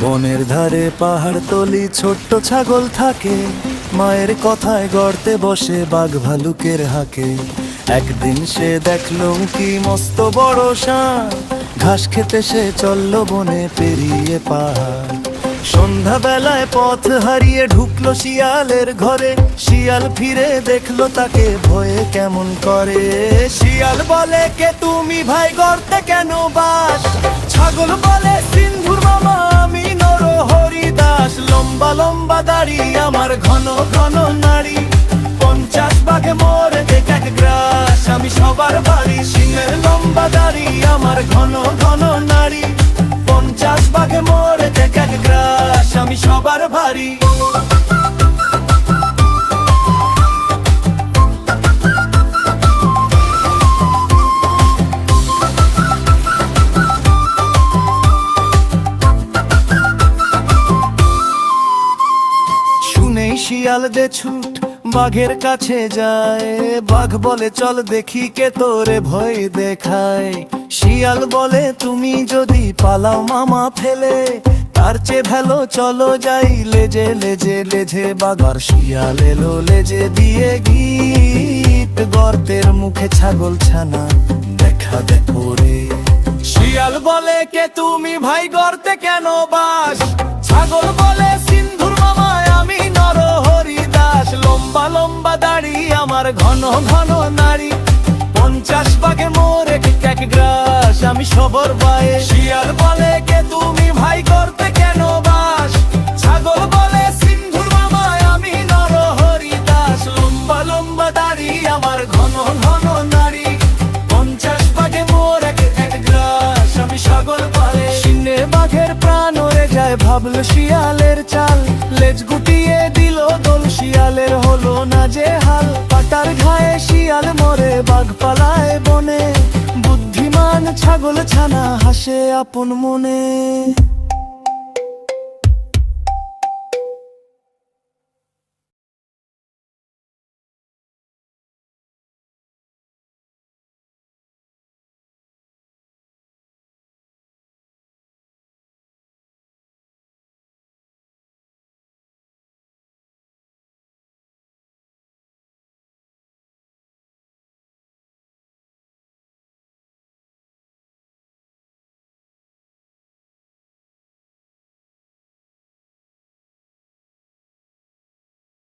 বনের ধারে পাহাড় তলি ছোট্ট ছাগল থাকে। মায়ের কথায় গড়তে বসে বাঘ ভালুকের হাকে। একদিন সে দেখল কি মস্ত বড় সাপ ঘাস খেতে সে চলল বনে পেরিয়ে পাহাড়। সন্ধ্যাবেলায় পথ হারিয়ে ঢুকলো শিয়ালের ঘরে। শিয়াল ফিরে দেখল তাকে ভয়ে কেমন করে। শিয়াল বলে, কে তুমি ভাই, গর্তে কেন বাস? দাড়ি, আমার ঘন ঘন নাড়ি। পঞ্চাশ বাঘে মোরে দেখ এক গ্রাস। আমি সবার বাড়ি, সিংহের লম্বা দাড়ি, আমার ঘন ঘন নাড়ি। পঞ্চাশ বাঘে মোরে শিয়াল দে ছুট বাঘের কাছে যায়। বাঘ বলে, চল দেখি কে তোরে ভয় দেখায়। শিয়াল বলে, তুমি যদি পালাও মামা ফেলে, তার চেয়ে ভালো চলো যাই লেজে লেজে লেজে। বাগার শিয়াল এলো লেজে দিয়ে গীত, গর্তের মুখে ছাগল ছানা দেখা দেখো রে। শিয়াল বলে, কে তুমি ভাই গর্তে কেন বাস? ছাগল বলে দাড়ি, আমার ঘন ঘন নারী। পঞ্চাশ বাগে মোরে এক গ্রাস, আমি সবর বায়ে শিয়াল বলে, কে তুমি ভাই গর্তে কেন বাস? ছাগল বলে, সিন্ধুর মামায় আমি নর হরিদাস লম্বা লম্বা দাড়ি, আমার ঘন ঘন নারী। পঞ্চাশ বাগে মোর এক এক গ্রাস, আমি সাগর ভাবলো শিয়ালের চাল। লেজ গুটিয়ে দিল দোল, শিয়ালের হলো না যে হাল। পাটার ঘায়ে শিয়াল মরে বাঘ পালায় বনে। বুদ্ধিমান ছাগল ছানা হাসে আপন মনে।